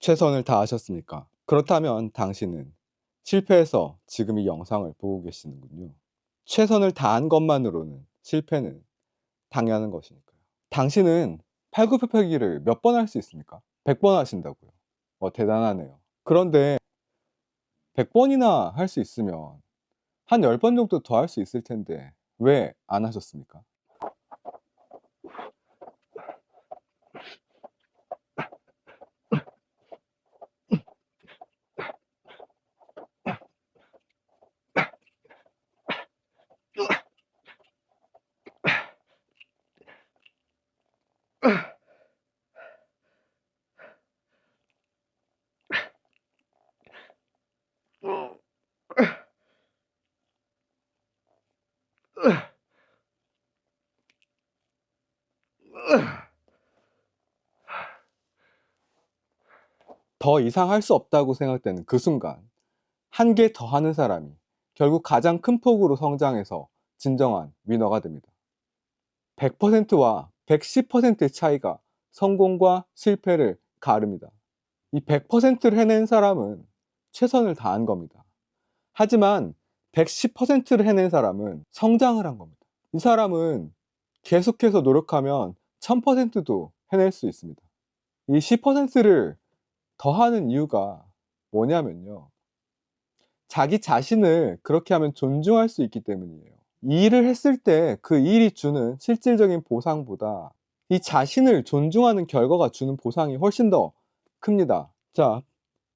최선을 다하셨습니까? 그렇다면 당신은 실패해서 지금 이 영상을 보고 계시는군요. 최선을 다한 것만으로는 실패는 당연한 것이니까요. 당신은 팔굽혀펴기를 몇 번 할 수 있습니까? 100번 하신다고요. 어, 대단하네요. 그런데 100번이나 할 수 있으면 한 10번 정도 더 할 수 있을 텐데 왜 안 하셨습니까? 더 이상 할 수 없다고 생각되는 그 순간 한 개 더 하는 사람이 결국 가장 큰 폭으로 성장해서 진정한 위너가 됩니다. 100%와 110%의 차이가 성공과 실패를 가릅니다. 이 100%를 해낸 사람은 최선을 다한 겁니다. 하지만 110%를 해낸 사람은 성장을 한 겁니다. 이 사람은 계속해서 노력하면 1000%도 해낼 수 있습니다. 이 10%를 더하는 이유가 뭐냐면요. 자기 자신을 그렇게 하면 존중할 수 있기 때문이에요. 이 일을 했을 때 그 일이 주는 실질적인 보상보다 이 자신을 존중하는 결과가 주는 보상이 훨씬 더 큽니다. 자,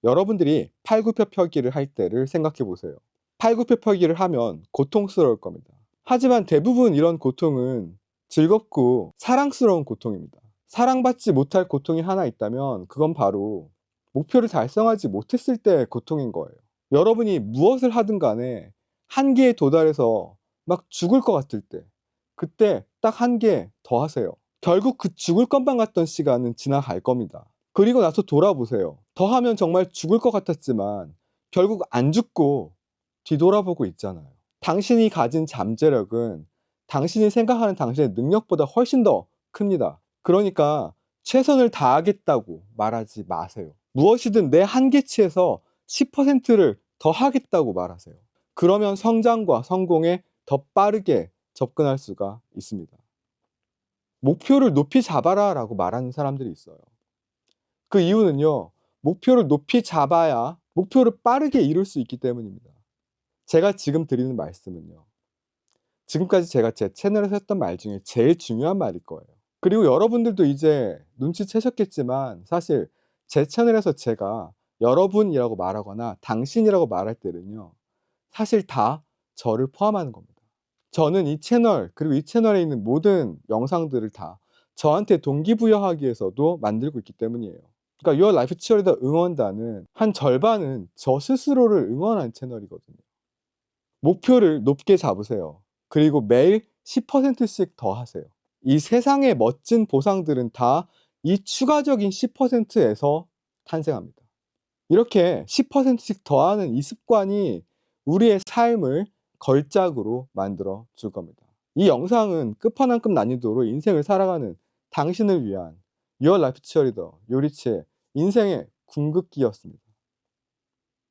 여러분들이 팔굽혀펴기를 할 때를 생각해 보세요. 팔굽혀펴기를 하면 고통스러울 겁니다. 하지만 대부분 이런 고통은 즐겁고 사랑스러운 고통입니다. 사랑받지 못할 고통이 하나 있다면 그건 바로 목표를 달성하지 못했을 때의 고통인 거예요. 여러분이 무엇을 하든 간에 한계에 도달해서 막 죽을 것 같을 때 그때 딱 한 개 더 하세요. 결국 그 죽을 것만 같던 시간은 지나갈 겁니다. 그리고 나서 돌아보세요. 더 하면 정말 죽을 것 같았지만 결국 안 죽고 뒤돌아보고 있잖아요. 당신이 가진 잠재력은 당신이 생각하는 당신의 능력보다 훨씬 더 큽니다. 그러니까 최선을 다하겠다고 말하지 마세요. 무엇이든 내 한계치에서 10%를 더 하겠다고 말하세요. 그러면 성장과 성공에 더 빠르게 접근할 수가 있습니다. 목표를 높이 잡아라 라고 말하는 사람들이 있어요. 그 이유는요, 목표를 높이 잡아야 목표를 빠르게 이룰 수 있기 때문입니다. 제가 지금 드리는 말씀은요, 지금까지 제가 제 채널에서 했던 말 중에 제일 중요한 말일 거예요. 그리고 여러분들도 이제 눈치채셨겠지만, 사실 제 채널에서 제가 여러분이라고 말하거나 당신이라고 말할 때는요, 사실 다 저를 포함하는 겁니다. 저는 이 채널, 그리고 이 채널에 있는 모든 영상들을 다 저한테 동기부여하기 위해서도 만들고 있기 때문이에요. 그러니까 Your Life Cheerleader 응원단은 한 절반은 저 스스로를 응원하는 채널이거든요. 목표를 높게 잡으세요. 그리고 매일 10%씩 더 하세요. 이 세상의 멋진 보상들은 다 이 추가적인 10%에서 탄생합니다. 이렇게 10%씩 더하는 이 습관이 우리의 삶을 걸작으로 만들어 줄 겁니다. 이 영상은 끝판왕급 난이도로 인생을 살아가는 당신을 위한 Your Life Cheerleader 요리치의 인생의 궁극기였습니다.